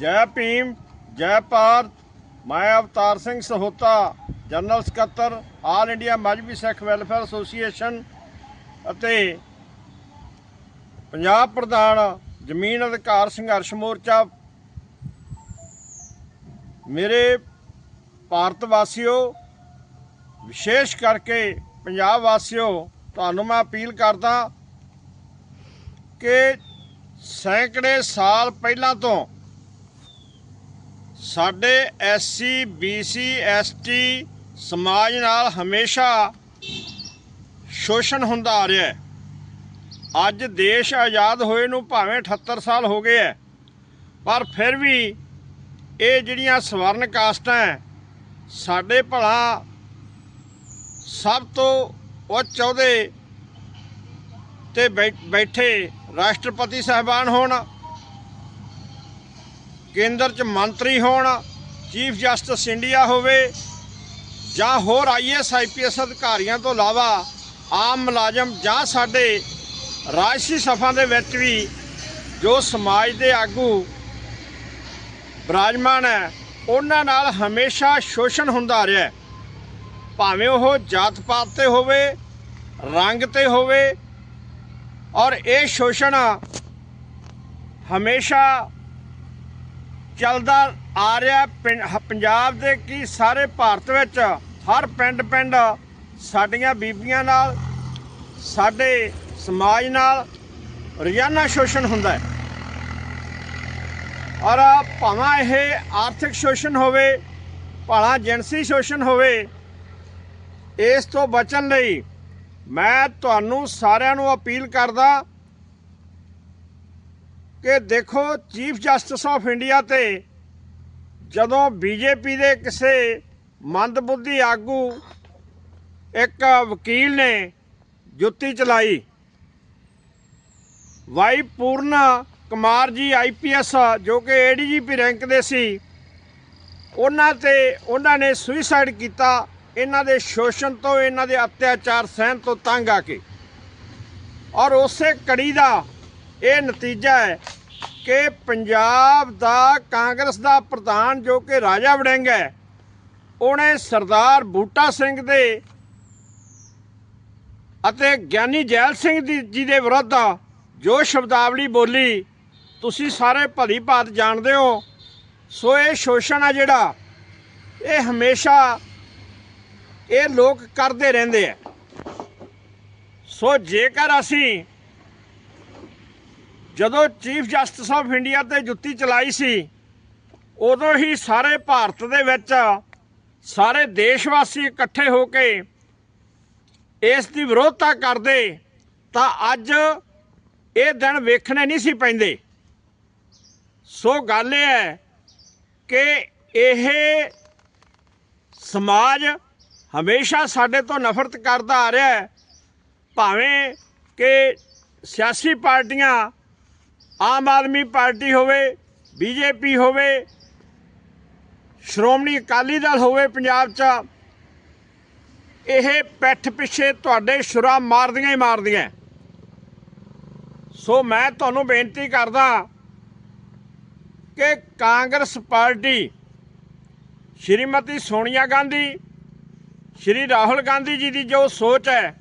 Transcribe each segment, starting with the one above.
ਜੈ ਭੀਮ, ਜੈ ਭਾਰਤ। ਮੈਂ ਅਵਤਾਰ ਸਿੰਘ ਸਹੋਤਾ, ਜਨਰਲ ਸਕੱਤਰ all India Mazhabi Sikh welfare association ਅਤੇ ਪੰਜਾਬ ਪ੍ਰਧਾਨ ਜ਼ਮੀਨ ਅਧਿਕਾਰ ਸੰਘਰਸ਼ ਮੋਰਚਾ। ਮੇਰੇ ਭਾਰਤ ਵਾਸੀਓ, ਵਿਸ਼ੇਸ਼ ਕਰਕੇ ਪੰਜਾਬ ਵਾਸੀਓ, ਤੁਹਾਨੂੰ ਮੈਂ ਅਪੀਲ ਕਰਦਾ ਕਿ ਸੈਂਕੜੇ ਸਾਲ ਪਹਿਲਾਂ ਤੋਂ ਸਾਡੇ ਐਸਸੀ, ਬੀਸੀ, ਐਸਟੀ ਸਮਾਜ ਨਾਲ ਹਮੇਸ਼ਾ ਸ਼ੋਸ਼ਣ ਹੁੰਦਾ ਆ ਰਿਹਾ ਹੈ। ਅੱਜ ਦੇਸ਼ ਆਜ਼ਾਦ ਹੋਏ ਨੂੰ ਭਾਵੇਂ 78 ਸਾਲ ਹੋ ਗਏ ਹੈ, ਪਰ ਫਿਰ ਵੀ ਇਹ ਜਿਹੜੀਆਂ ਸਵਰਨ ਕਾਸਟਾਂ ਸਾਡੇ ਭਲਾ ਸਭ ਤੋਂ ਉੱਚ ਅਹੁਦੇ ਤੇ ਬੈ- ਬੈਠੇ ਰਾਸ਼ਟਰਪਤੀ ਸਾਹਿਬਾਨ ਹੋਣ। ਕੇਂਦਰ 'ਚ ਮੰਤਰੀ ਹੋਣ, ਚੀਫ ਜਸਟਿਸ ਇੰਡੀਆ ਹੋਵੇ ਜਾਂ ਹੋਰ ਆਈਐਸ ਆਈਪੀਐਸ ਅਧਿਕਾਰੀਆਂ ਤੋਂ ਇਲਾਵਾ ਆਮ ਮੁਲਾਜ਼ਮ ਜਾਂ ਸਾਡੇ ਰਾਜਸੀ ਸਭਾ ਦੇ ਵਿੱਚ ਵੀ ਜੋ ਸਮਾਜ ਦੇ ਆਗੂ ਬਿਰਾਜਮਾਨ ਹੈ, ਉਹਨਾਂ ਨਾਲ ਹਮੇਸ਼ਾ ਸ਼ੋਸ਼ਣ ਹੁੰਦਾ ਰਿਹਾ ਹੈ। ਭਾਵੇਂ ਉਹ ਜਾਤ ਪਾਤ ਤੇ ਹੋਵੇ, ਰੰਗ ਤੇ ਹੋਵੇ, ਔਰ ਇਹ ਸ਼ੋਸ਼ਣ ਹਮੇਸ਼ਾ ਚੱਲਦਾ ਆ ਰਿਹਾ ਪਿੰ- ਪੰਜਾਬ ਦੇ ਕੀ ਸਾਰੇ ਭਾਰਤ ਵਿੱਚ ਹਰ ਪਿੰਡ ਪਿੰਡ ਸਾਡੀਆਂ ਬੀਬੀਆਂ ਨਾਲ, ਸਾਡੇ ਸਮਾਜ ਨਾਲ ਰੋਜ਼ਾਨਾ ਸ਼ੋਸ਼ਣ ਹੁੰਦਾ ਹੈ। ਔਰ ਭਾਵੇਂ ਇਹ ਆਰਥਿਕ ਸ਼ੋਸ਼ਣ ਹੋਵੇ, ਭਾਵੇਂ ਜਿਨਸੀ ਸ਼ੋਸ਼ਣ ਹੋਵੇ, ਇਸ ਤੋਂ ਬਚਣ ਲਈ ਮੈਂ ਤੁਹਾਨੂੰ ਸਾਰਿਆਂ ਨੂੰ ਅਪੀਲ ਕਰਦਾ ਕਿ ਦੇਖੋ, ਚੀਫ ਜਸਟਿਸ ਆਫ ਇੰਡੀਆ ਤੇ ਜਦੋਂ ਬੀਜੇਪੀ ਦੇ ਕਿਸੇ ਮੰਦਬੁੱਧੀ ਆਗੂ ਇੱਕ ਵਕੀਲ ਨੇ ਜੁੱਤੀ ਚਲਾਈ ਵਾਈ ਪੂਰਨਾ ਕੁਮਾਰ ਜੀ ਆਈਪੀਐਸ ਜੋ ਕਿ ਏਡੀਜੀਪੀ ਰੈਂਕ ਦੇ ਸੀ, ਉਹਨਾਂ ਤੇ ਉਹਨਾਂ ਨੇ ਸੁਇਸਾਈਡ ਕੀਤਾ, ਇਹਨਾਂ ਦੇ ਸ਼ੋਸ਼ਣ ਤੋਂ, ਇਹਨਾਂ ਦੇ ਅਤਿਆਚਾਰ ਸਹਿਣ ਤੋਂ ਤੰਗ ਆ ਕੇ। ਔਰ ਉਸੇ ਕੜੀ ਦਾ ਇਹ ਨਤੀਜਾ ਹੈ ਕਿ ਪੰਜਾਬ ਦਾ ਕਾਂਗਰਸ ਦਾ ਪ੍ਰਧਾਨ ਜੋ ਕਿ ਰਾਜਾ ਵੜਿੰਗ ਹੈ, ਉਹਨੇ ਸਰਦਾਰ ਬੂਟਾ ਸਿੰਘ ਦੇ ਅਤੇ ਗਿਆਨੀ ਜੈਲ ਸਿੰਘ ਦੀ ਜੀ ਦੇ ਵਿਰੁੱਧ ਜੋ ਸ਼ਬਦਾਵਲੀ ਬੋਲੀ, ਤੁਸੀਂ ਸਾਰੇ ਭਲੀ ਭਾਤ ਜਾਣਦੇ ਹੋ। ਸੋ ਇਹ ਸ਼ੋਸ਼ਣ ਆ ਜਿਹੜਾ, ਇਹ ਹਮੇਸ਼ਾ ਇਹ ਲੋਕ ਕਰਦੇ ਰਹਿੰਦੇ ਆ। ਸੋ ਜੇਕਰ ਅਸੀਂ ਜਦੋਂ ਚੀਫ ਜਸਟਿਸ ਆਫ ਇੰਡੀਆ ਤੇ ਜੁੱਤੀ ਚਲਾਈ ਸੀ, ਉਦੋਂ ਹੀ ਸਾਰੇ ਭਾਰਤ ਦੇ ਵਿੱਚ ਸਾਰੇ ਦੇਸ਼ ਵਾਸੀ ਇਕੱਠੇ ਹੋ ਕੇ ਇਸ ਦੀ ਵਿਰੋਧਤਾ ਕਰਦੇ ਤਾਂ ਅੱਜ ਇਹ ਦਿਨ ਵੇਖਣੇ ਨਹੀਂ ਸੀ ਪੈਂਦੇ। ਸੋ ਗੱਲ ਇਹ ਹੈ ਕਿ ਇਹ ਸਮਾਜ ਹਮੇਸ਼ਾ ਸਾਡੇ ਤੋਂ ਨਫ਼ਰਤ ਕਰਦਾ ਆ ਰਿਹਾ ਹੈ, ਭਾਵੇਂ ਕਿ ਸਿਆਸੀ ਪਾਰਟੀਆਂ ਆਮ ਆਦਮੀ ਪਾਰਟੀ ਹੋਵੇ, ਬੀਜੇਪੀ ਹੋਵੇ, ਸ਼੍ਰੋਮਣੀ ਅਕਾਲੀ ਦਲ ਹੋਵੇ ਪੰਜਾਬ 'ਚ, ਇਹ ਪਿੱਠ ਪਿੱਛੇ ਤੁਹਾਡੇ ਸ਼ੁਰਾ ਮਾਰਦੀਆਂ ਹੀ ਮਾਰਦੀਆਂ। ਸੋ ਮੈਂ ਤੁਹਾਨੂੰ ਬੇਨਤੀ ਕਰਦਾ ਕਿ ਕਾਂਗਰਸ ਪਾਰਟੀ ਸ਼੍ਰੀਮਤੀ ਸੋਨੀਆ ਗਾਂਧੀ, ਸ਼੍ਰੀ ਰਾਹੁਲ ਗਾਂਧੀ ਜੀ ਦੀ ਜੋ ਸੋਚ ਹੈ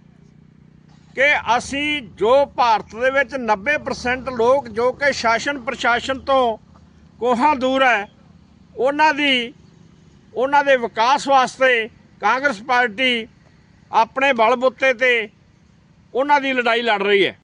ਕਿ ਅਸੀਂ ਜੋ ਭਾਰਤ ਦੇ ਵਿੱਚ 90% ਲੋਕ ਜੋ ਕਿ ਸ਼ਾਸਨ ਪ੍ਰਸ਼ਾਸਨ ਤੋਂ ਕੋਹਾਂ ਦੂਰ ਹੈ, ਉਹਨਾਂ ਦੀ, ਉਹਨਾਂ ਦੇ ਵਿਕਾਸ ਵਾਸਤੇ ਕਾਂਗਰਸ ਪਾਰਟੀ ਆਪਣੇ ਬਲ ਬੁੱਤੇ ਤੇ ਉਹਨਾਂ ਦੀ ਲੜਾਈ ਲੜ ਰਹੀ ਹੈ।